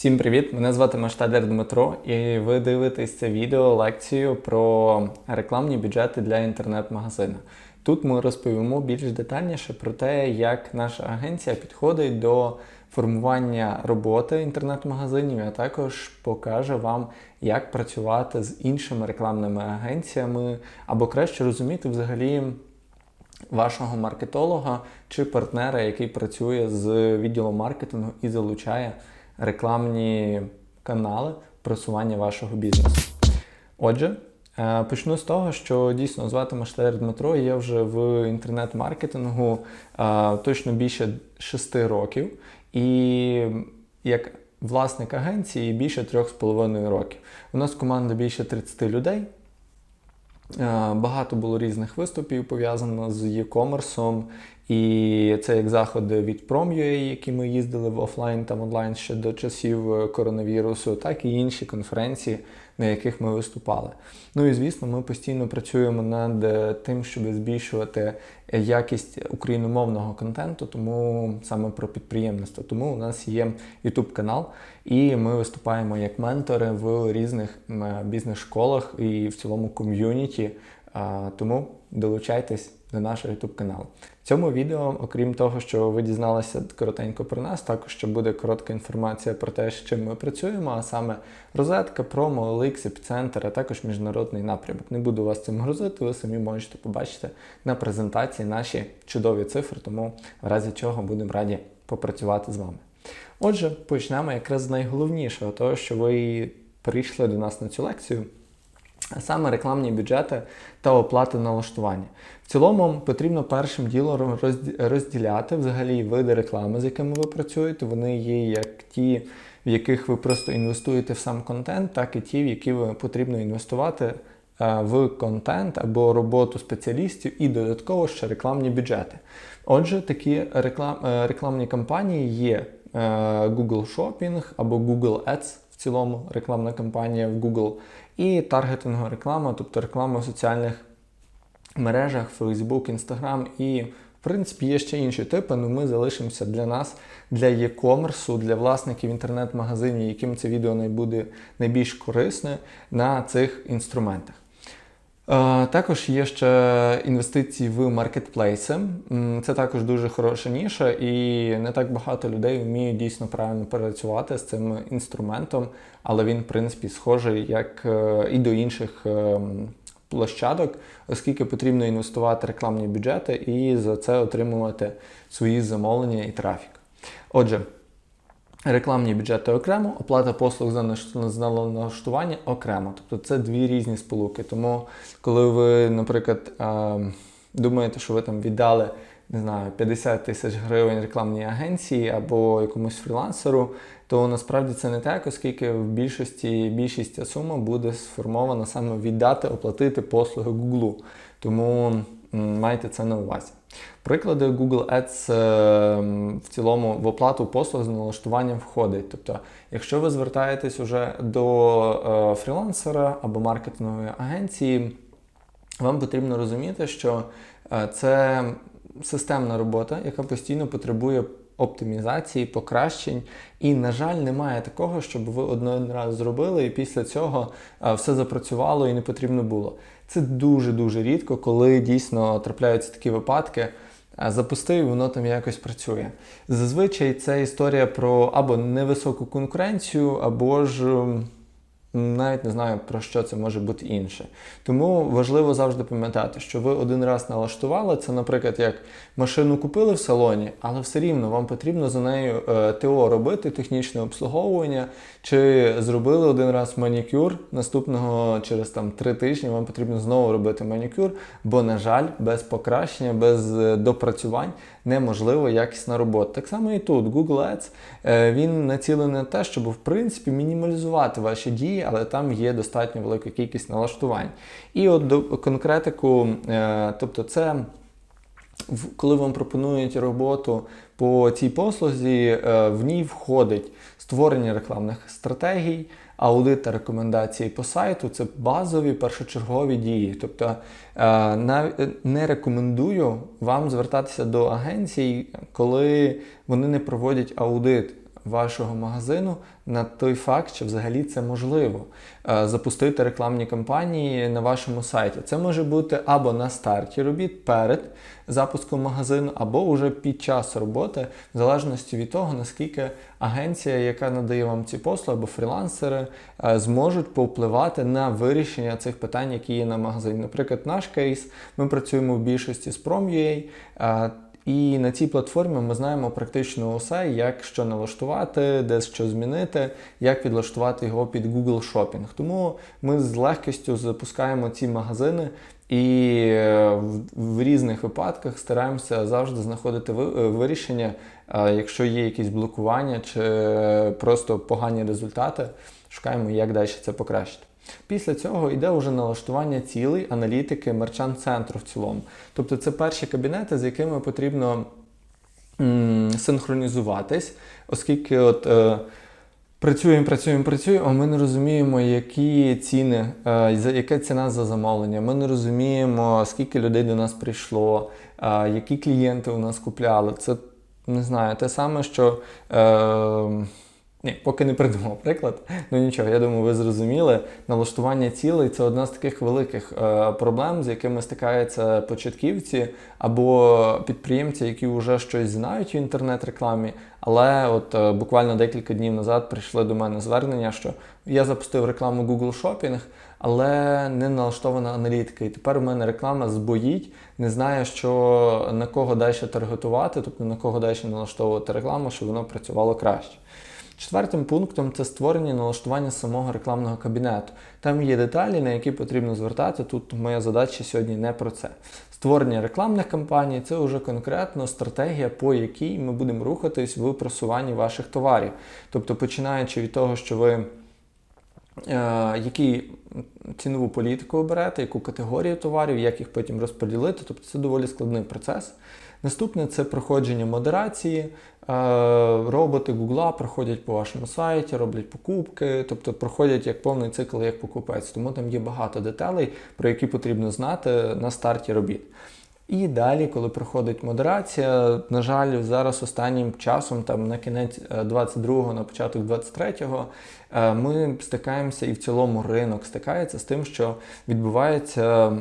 Всім привіт! Мене звати Маштадер Дмитро, і ви дивитесь це відео лекцію про рекламні бюджети для інтернет-магазину. Тут ми розповімо більш детальніше про те, як наша агенція підходить до формування роботи інтернет-магазинів, а також покаже вам, як працювати з іншими рекламними агенціями, або краще розуміти взагалі вашого маркетолога чи партнера, який працює з відділом маркетингу і залучає рекламні канали просування вашого бізнесу. Отже, е, почну з того, що дійсно звати Машталер Дмитро, я вже в інтернет-маркетингу е, точно більше 6 років, і як власник агенції більше 3,5 років. У нас команда більше 30 людей. Е, Багато було різних виступів пов'язано з e-commerce, і це як заходи від Prom.ua, які ми їздили в офлайн та онлайн ще до часів е, коронавірусу, так і інші конференції, на яких ми виступали. Ну і звісно, ми постійно працюємо над е, тим, щоб збільшувати якість україномовного контенту, тому саме про підприємництво. Тому у нас є YouTube канал, і ми виступаємо як ментори в різних бізнес-школах і в цілому ком'юніті. Тому долучайтесь до нашого YouTube каналу. В цьому відео, окрім того, що ви дізналися коротенько про нас, також ще буде коротка інформація про те, з чим ми працюємо, а саме розетка, промо, OLX, епіцентр, а також міжнародний напрямок. Не буду вас цим грузити, ви самі можете побачити на презентації наші чудові цифри, тому в разі чого будемо раді попрацювати з вами. Отже, почнемо якраз з найголовнішого, того, що ви прийшли до нас на цю лекцію а саме рекламні бюджети та оплати налаштування. В цілому потрібно першим ділом розділяти взагалі види реклами, з якими ви працюєте. Вони є як ті, в яких ви просто інвестуєте в сам контент, так і ті, в які ви потрібно інвестувати е, в контент або роботу спеціалістів і додатково ще рекламні бюджети. Отже, такі реклам, е, рекламні кампанії є е, Google Shopping або Google Ads в цілому рекламна кампанія в Google і таргетингова реклама, тобто реклама в соціальних мережах, Facebook, Instagram і, в принципі, є ще інші типи, але ми залишимося для нас, для e-commerce, для власників інтернет-магазинів, яким це відео найбуде найбільш корисне на цих інструментах. Е, також є ще інвестиції в маркетплейси. Це також дуже хороша ніша, і не так багато людей вміють дійсно правильно працювати з цим інструментом, але він, в принципі, схожий як е, і до інших е, площадок, оскільки потрібно інвестувати рекламні бюджети і за це отримувати свої замовлення і трафік. Отже. Рекламні бюджети окремо, оплата послуг за налаштування окремо. Тобто це дві різні сполуки. Тому, коли ви, наприклад, думаєте, що ви там віддали не знаю, 50 тисяч гривень рекламній агенції або якомусь фрілансеру, то насправді це не так, оскільки в більшості більшість ця сума буде сформована саме віддати, оплатити послуги Google. Тому майте це на увазі. Приклади Google Ads е, в цілому в оплату послуг з налаштуванням входить. Тобто, якщо ви звертаєтесь уже до е, фрілансера або маркетингової агенції, вам потрібно розуміти, що е, це системна робота, яка постійно потребує оптимізації, покращень. І, на жаль, немає такого, щоб ви один раз зробили, і після цього все запрацювало і не потрібно було. Це дуже-дуже рідко, коли дійсно трапляються такі випадки. Запустив, воно там якось працює. Зазвичай це історія про або невисоку конкуренцію, або ж навіть не знаю, про що це може бути інше. Тому важливо завжди пам'ятати, що ви один раз налаштували це, наприклад, як машину купили в салоні, але все рівно вам потрібно за нею е, ТО робити, технічне обслуговування, чи зробили один раз манікюр, наступного через там три тижні вам потрібно знову робити манікюр, бо, на жаль, без покращення, без е, допрацювань неможливо якісна робота. Так само і тут Google Ads, е, він націлений на те, щоб в принципі мінімалізувати ваші дії, але там є достатньо велика кількість налаштувань. І от до конкретику, е, тобто це. Коли вам пропонують роботу по цій послузі, е, в ній входить створення рекламних стратегій, аудит та рекомендації по сайту це базові першочергові дії. Тобто е, не рекомендую вам звертатися до агенцій, коли вони не проводять аудит. Вашого магазину на той факт, що взагалі це можливо е, запустити рекламні кампанії на вашому сайті. Це може бути або на старті робіт перед запуском магазину, або вже під час роботи, в залежності від того, наскільки агенція, яка надає вам ці послуги, або фрілансери, е, зможуть повпливати на вирішення цих питань, які є на магазині. Наприклад, наш кейс, ми працюємо в більшості з Prom.ua, е, і на цій платформі ми знаємо практично усе, як що налаштувати, де що змінити, як підлаштувати його під Google Shopping. Тому ми з легкістю запускаємо ці магазини і е, в, різних випадках стараємося завжди знаходити е, вирішення, якщо є якісь блокування чи просто погані результати, шукаємо, як далі це покращити. Після цього йде вже налаштування цілей, аналітики, мерчант-центру в цілому. Тобто це перші кабінети, з якими потрібно м, синхронізуватись, оскільки от. Е, Працюємо, працюємо, працюємо, а ми не розуміємо, які ціни, е, яка ціна за замовлення. Ми не розуміємо, скільки людей до нас прийшло, е, які клієнти у нас купляли. Це не знаю, те саме, що. Е, ні, поки не придумав приклад. Ну нічого, я думаю, ви зрозуміли. Налаштування цілей це одна з таких великих е, проблем, з якими стикаються початківці або підприємці, які вже щось знають в інтернет-рекламі. Але от е, буквально декілька днів назад прийшли до мене звернення, що я запустив рекламу Google Shopping, але не налаштована аналітика. І тепер у мене реклама збоїть, не знає, що на кого далі таргетувати, тобто на кого далі налаштовувати рекламу, щоб воно працювало краще. Четвертим пунктом це створення і налаштування самого рекламного кабінету. Там є деталі, на які потрібно звертати. Тут моя задача сьогодні не про це. Створення рекламних кампаній це вже конкретно стратегія, по якій ми будемо рухатись в просуванні ваших товарів. Тобто, починаючи від того, що ви е, який цінову політику оберете, яку категорію товарів, як їх потім розподілити. Тобто це доволі складний процес. Наступне це проходження модерації. Е, Роботи Гугла проходять по вашому сайті, роблять покупки, тобто проходять як повний цикл, як покупець. Тому там є багато деталей, про які потрібно знати на старті робіт. І далі, коли проходить модерація, на жаль, зараз останнім часом, там на кінець 22-го, на початок 23-го, е, ми стикаємося і в цілому ринок стикається з тим, що відбувається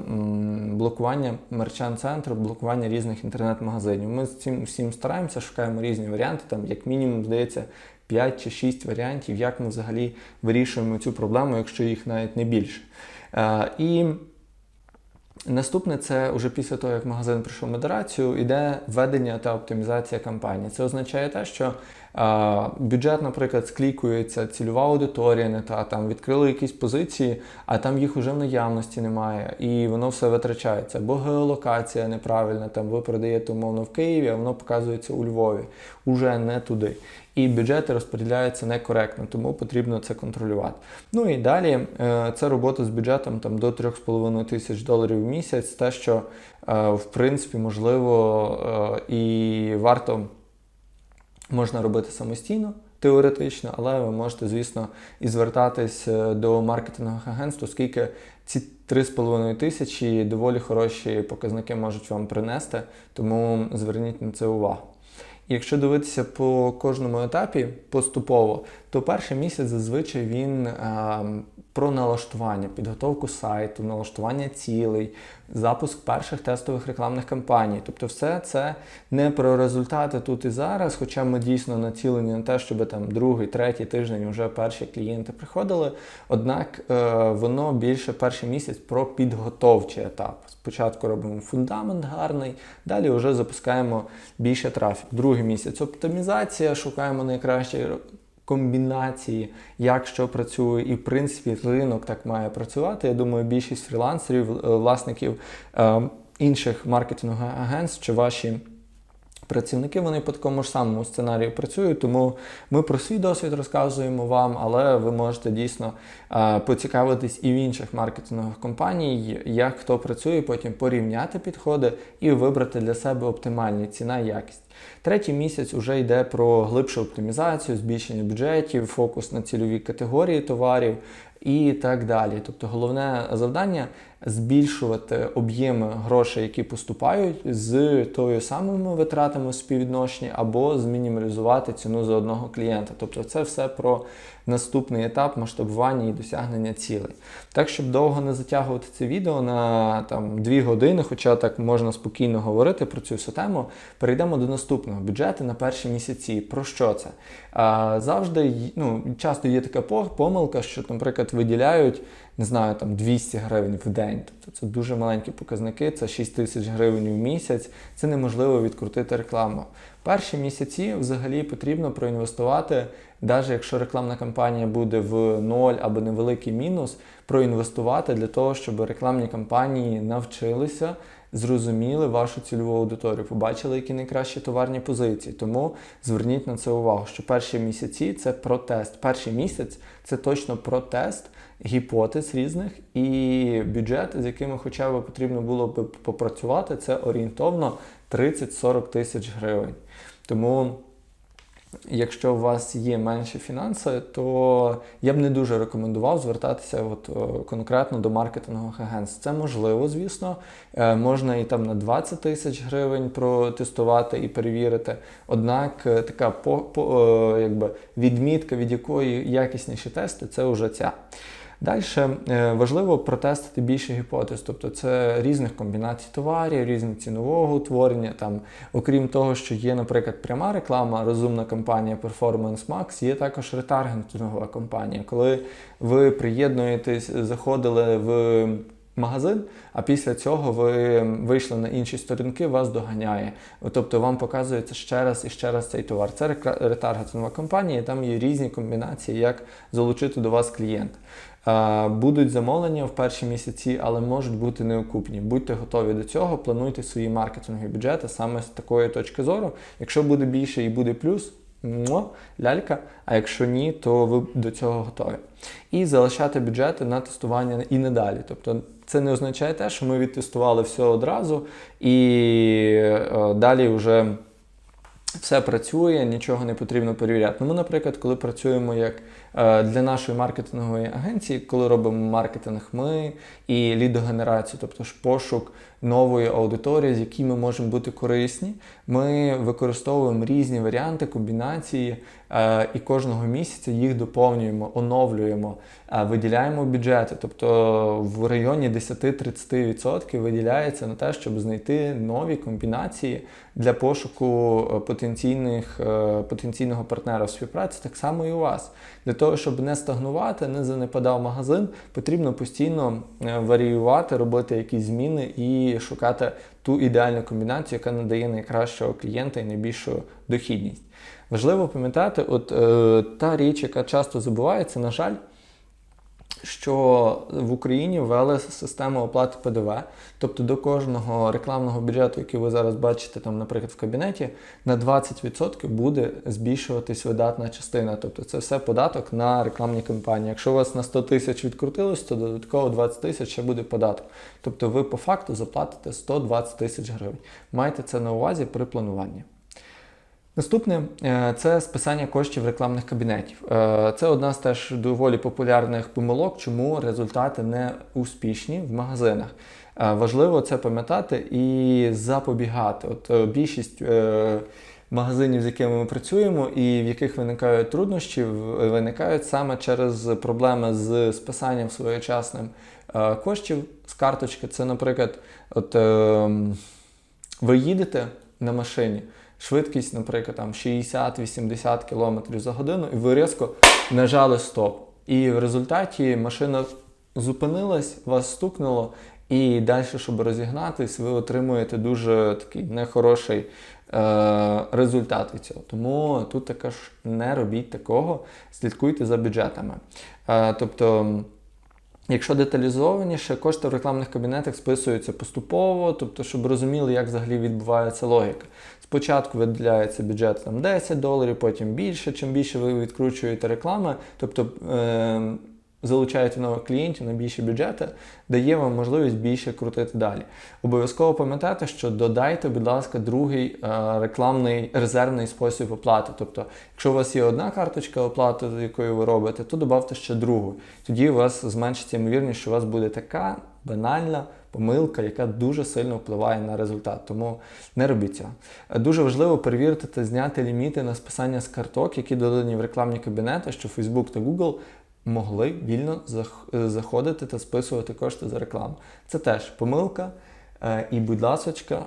блокування мерчант-центру, блокування різних інтернет-магазинів. Ми з цим всім стараємося, шукаємо різні варіанти, там як мінімум, здається, 5 чи 6 варіантів, як ми взагалі вирішуємо цю проблему, якщо їх навіть не більше. Е, І Наступне це вже після того, як магазин пройшов модерацію, йде введення та оптимізація кампанії. Це означає те, що бюджет, наприклад, склікується, цільова аудиторія не та там відкрили якісь позиції, а там їх уже в наявності немає, і воно все витрачається. Або геолокація неправильна, там ви продаєте умовно в Києві, а воно показується у Львові, уже не туди. І бюджети розподіляються некоректно, тому потрібно це контролювати. Ну і далі е, це робота з бюджетом там, до 3,5 тисяч доларів в місяць, те, що е, в принципі можливо е, і варто можна робити самостійно. Теоретично, але ви можете, звісно, і звертатись е, до маркетингових агентств, оскільки ці 3,5 тисячі доволі хороші показники можуть вам принести, тому зверніть на це увагу. Якщо дивитися по кожному етапі поступово, то перший місяць зазвичай він е, про налаштування, підготовку сайту, налаштування цілей, запуск перших тестових рекламних кампаній. Тобто, все це не про результати тут і зараз, хоча ми дійсно націлені на те, щоб там другий, третій тиждень вже перші клієнти приходили. Однак е, воно більше перший місяць про підготовчий етап. Спочатку робимо фундамент гарний, далі вже запускаємо більше трафік. Другий місяць оптимізація, шукаємо найкращі комбінації, як що працює, і в принципі ринок так має працювати. Я думаю, більшість фрілансерів, власників е, інших маркетингових агентств чи ваші. Працівники вони по такому ж самому сценарію працюють, тому ми про свій досвід розказуємо вам, але ви можете дійсно поцікавитись і в інших маркетингових компаній, як хто працює, потім порівняти підходи і вибрати для себе оптимальні ціна і якість. Третій місяць вже йде про глибшу оптимізацію, збільшення бюджетів, фокус на цільові категорії товарів і так далі. Тобто головне завдання збільшувати об'єми грошей, які поступають, з тою самими витратами співвідношення, або змінімалізувати ціну за одного клієнта. Тобто, це все про наступний етап масштабування і досягнення цілей. Так, щоб довго не затягувати це відео на там 2 години, хоча так можна спокійно говорити про цю всю тему, перейдемо до наступного бюджету на перші місяці. Про що це? А, Завжди ну, часто є така помилка, що, наприклад, виділяють не знаю, там 200 гривень в день. Тобто це дуже маленькі показники, це 6 тисяч гривень в місяць. Це неможливо відкрутити рекламу. Перші місяці взагалі потрібно проінвестувати, навіть якщо рекламна кампанія буде в ноль або невеликий мінус, проінвестувати для того, щоб рекламні кампанії навчилися. Зрозуміли вашу цільову аудиторію, побачили, які найкращі товарні позиції. Тому зверніть на це увагу, що перші місяці це про тест. Перший місяць це точно про тест гіпотез різних і бюджет, з якими хоча б потрібно було б попрацювати, це орієнтовно 30-40 тисяч гривень. Тому. Якщо у вас є менші фінанси, то я б не дуже рекомендував звертатися от, е, конкретно до маркетингових агентств. Це можливо, звісно. Е, Можна і там на 20 тисяч гривень протестувати і перевірити. Однак е, така по, по, якби відмітка, від якої якісніші тести, це вже ця. Далі важливо протестити більше гіпотез, тобто це різних комбінацій товарів, різних цінового утворення. Там, окрім того, що є, наприклад, пряма реклама, розумна кампанія Performance Max, є також ретаргетингова кампанія. Коли ви приєднуєтесь, заходили в магазин, а після цього ви вийшли на інші сторінки, вас доганяє. Тобто вам показується ще раз і ще раз цей товар. Це ретаргетингова кампанія, і там є різні комбінації, як залучити до вас клієнта. Будуть замовлення в перші місяці, але можуть бути неокупні. Будьте готові до цього, плануйте свої маркетингові бюджети саме з такої точки зору. Якщо буде більше і буде плюс, муа, лялька. А якщо ні, то ви до цього готові. І залишати бюджети на тестування і надалі. Тобто це не означає те, що ми відтестували все одразу і е, далі вже все працює, нічого не потрібно перевіряти. Ну, ми, наприклад, коли працюємо як для нашої маркетингової агенції, коли робимо маркетинг ми і лідогенерацію, тобто ж пошук нової аудиторії, з якій ми можемо бути корисні, ми використовуємо різні варіанти, комбінації е, і кожного місяця їх доповнюємо, оновлюємо, е, виділяємо бюджети. Тобто в районі 10-30% виділяється на те, щоб знайти нові комбінації для пошуку е, потенційних, е, потенційного партнера в співпраці, так само і у вас. Того, щоб не стагнувати, не занепадав магазин, потрібно постійно е, варіювати, робити якісь зміни і шукати ту ідеальну комбінацію, яка надає найкращого клієнта і найбільшу дохідність. Важливо пам'ятати, от е, та річ, яка часто забувається, на жаль, що в Україні ввели систему оплати ПДВ, тобто до кожного рекламного бюджету, який ви зараз бачите, там, наприклад, в кабінеті, на 20% буде збільшуватись видатна частина. Тобто це все податок на рекламні кампанії. Якщо у вас на 100 тисяч відкрутилось, то додатково 20 тисяч ще буде податок. Тобто ви по факту заплатите 120 тисяч гривень. Майте це на увазі при плануванні. Наступне е, це списання коштів рекламних кабінетів. Е, Це одна з теж доволі популярних помилок, чому результати не успішні в магазинах. Е, Важливо це пам'ятати і запобігати. От більшість магазинів, з якими ми працюємо, і в яких виникають труднощі, виникають саме через проблеми з списанням своєчасним коштів з карточки. Це, наприклад, от. е, ви їдете на машині, швидкість, наприклад, там 60-80 км за годину, і ви різко нажали стоп. І в результаті машина зупинилась, вас стукнуло, і далі, щоб розігнатись, ви отримуєте дуже такий нехороший е, результат від цього. Тому тут також не робіть такого, слідкуйте за бюджетами. Е, тобто. Якщо деталізованіше, кошти в рекламних кабінетах списуються поступово, тобто, щоб розуміли, як взагалі відбувається логіка. Спочатку виділяється бюджет там 10 доларів, потім більше. Чим більше ви відкручуєте реклами, тобто е, залучаєте нових клієнтів на більші бюджети, дає вам можливість більше крутити далі. Обов'язково пам'ятайте, що додайте, будь ласка, другий е, рекламний резервний спосіб оплати. Тобто, якщо у вас є одна карточка оплати, якою ви робите, то додавте ще другу. Тоді у вас зменшиться ймовірність, що у вас буде така банальна помилка, яка дуже сильно впливає на результат. Тому не робіть цього. Дуже важливо перевірити та зняти ліміти на списання з карток, які додані в рекламні кабінети, що Facebook та Google могли вільно зах- заходити та списувати кошти за рекламу. Це теж помилка. Е, І, будь ласочка,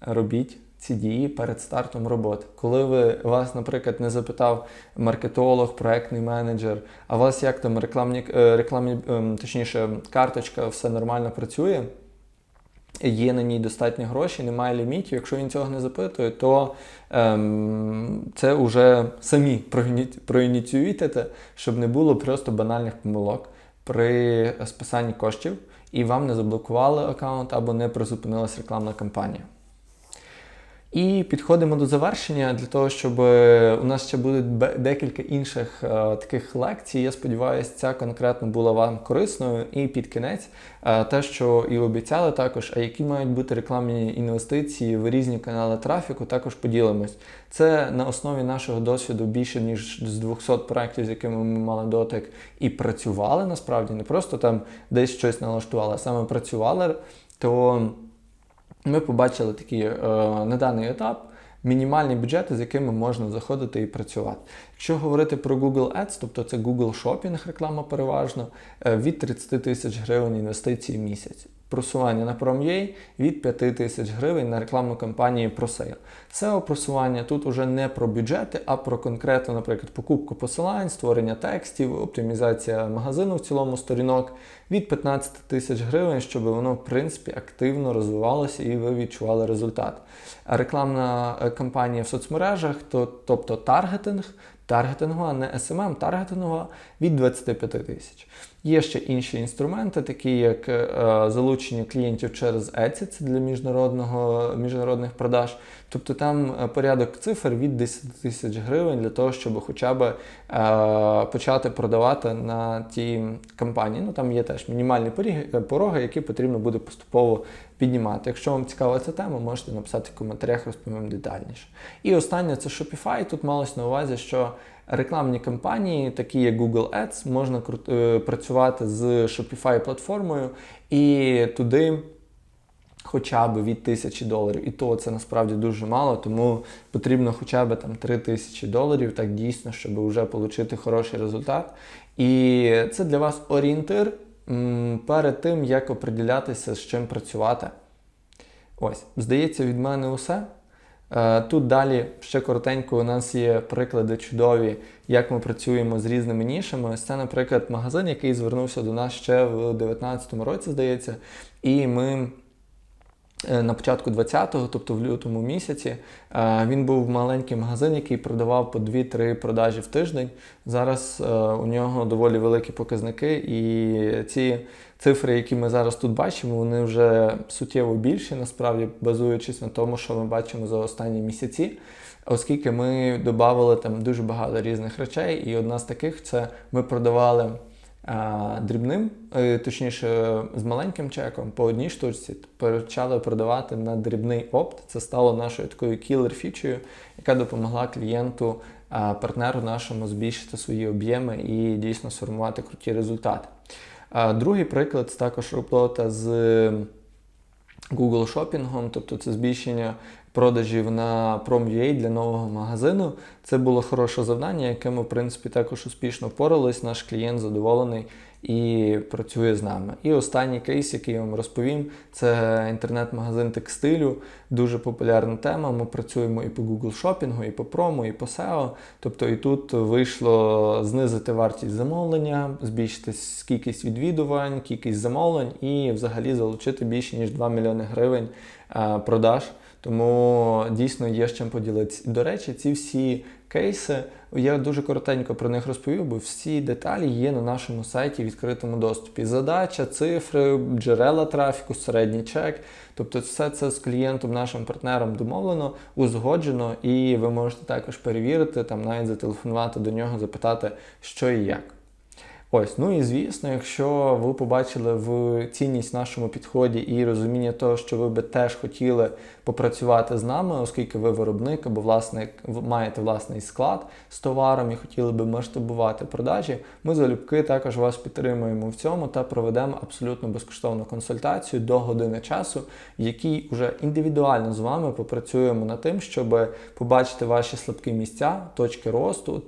робіть ці дії перед стартом роботи. Коли ви вас, наприклад, не запитав маркетолог, проектний менеджер, а у вас як там рекламні, е, рекламні ем, точніше, карточка, все нормально працює. Є на ній достатньо грошей, немає лімітів. Якщо він цього не запитує, то ем, це вже самі проініціюєте, щоб не було просто банальних помилок при списанні коштів і вам не заблокували аккаунт або не призупинилась рекламна кампанія. І підходимо до завершення для того, щоб е, у нас ще буде декілька інших е, таких лекцій. Я сподіваюся, ця конкретно була вам корисною. І під кінець е, те, що і обіцяли також, а які мають бути рекламні інвестиції в різні канали трафіку, також поділимось. Це на основі нашого досвіду більше ніж з 200 проєктів, з якими ми мали дотик і працювали насправді, не просто там десь щось налаштували, а саме працювали. То ми побачили такий е, на даний етап мінімальні бюджети, з якими можна заходити і працювати. Якщо говорити про Google Ads, тобто це Google Shopping реклама переважно, е, від 30 тисяч гривень інвестицій в місяць. Просування на Prom.ua від 5 тисяч гривень на рекламну кампанію ProSale. SEO просування тут уже не про бюджети, а про конкретно, наприклад, покупку посилань, створення текстів, оптимізація магазину в цілому сторінок від 15 тисяч гривень, щоб воно в принципі активно розвивалося і ви відчували результат. Рекламна е, кампанія в соцмережах, то, тобто таргетинг, таргетингова, не SMM, таргетингова від 25 тисяч. Є ще інші інструменти, такі як е, залучення клієнтів через Etsy, це для міжнародного, міжнародних продаж. Тобто там е, порядок цифр від 10 тисяч гривень для того, щоб хоча б е, почати продавати на ті кампанії. Ну там є теж мінімальні пороги, які потрібно буде поступово піднімати. Якщо вам цікава ця тема, можете написати в коментарях, розповім детальніше. І останнє це Shopify. Тут малось на увазі, що рекламні кампанії, такі як Google Ads, можна е, працювати з Shopify платформою і туди. Хоча б від тисячі доларів, і то це насправді дуже мало, тому потрібно хоча б там 3 тисячі доларів, так дійсно, щоб вже отримати хороший результат. І це для вас орієнтир перед тим, як оприділятися, з чим працювати. Ось, здається, від мене усе. Е, Тут далі ще коротенько у нас є приклади чудові, як ми працюємо з різними нішами. Ось це, наприклад, магазин, який звернувся до нас ще в 2019 році, здається, і ми. Е, На початку 20-го, тобто в лютому місяці, е, він був маленький магазин, який продавав по 2-3 продажі в тиждень. Зараз е, у нього доволі великі показники, і ці цифри, які ми зараз тут бачимо, вони вже суттєво більші, насправді, базуючись на тому, що ми бачимо за останні місяці. Оскільки ми додавали там дуже багато різних речей, і одна з таких це ми продавали дрібним, е, точніше, з маленьким чеком по одній штучці, почали продавати на дрібний опт. Це стало нашою такою кілер-фічею, яка допомогла клієнту, партнеру нашому збільшити свої об'єми і дійсно сформувати круті результати. Другий приклад це також робота з Google шопінгом, тобто це збільшення продажів на Prom.ua для нового магазину. Це було хороше завдання, яке ми, в принципі, також успішно впорались. Наш клієнт задоволений і працює з нами. І останній кейс, який я вам розповім, це інтернет-магазин текстилю. Дуже популярна тема. Ми працюємо і по Google шопінгу, і по промо, і по SEO. Тобто і тут вийшло знизити вартість замовлення, збільшити кількість відвідувань, кількість замовлень і взагалі залучити більше ніж 2 мільйони гривень е, продаж. Тому дійсно є з чим поділитися. До речі, ці всі кейси я дуже коротенько про них розповів, бо всі деталі є на нашому сайті в відкритому доступі. Задача, цифри, джерела трафіку, середній чек. Тобто, все це з клієнтом, нашим партнером домовлено, узгоджено, і ви можете також перевірити, там навіть зателефонувати до нього, запитати, що і як. Ось, ну і звісно, якщо ви побачили в цінність нашому підході і розуміння того, що ви би теж хотіли попрацювати з нами, оскільки ви виробник або власник маєте власний склад з товаром і хотіли би масштабувати продажі, ми залюбки також вас підтримуємо в цьому та проведемо абсолютно безкоштовну консультацію до години часу, в якій вже індивідуально з вами попрацюємо над тим, щоб побачити ваші слабкі місця, точки росту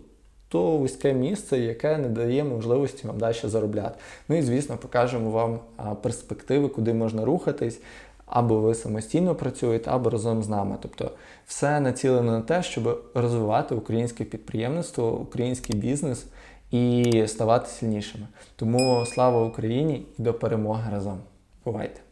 то вузьке місце, яке не дає можливості вам далі заробляти. Ну і звісно, покажемо вам перспективи, куди можна рухатись. Або ви самостійно працюєте, або разом з нами. Тобто все націлено на те, щоб розвивати українське підприємництво, український бізнес і ставати сильнішими. Тому слава Україні і до перемоги разом. Бувайте!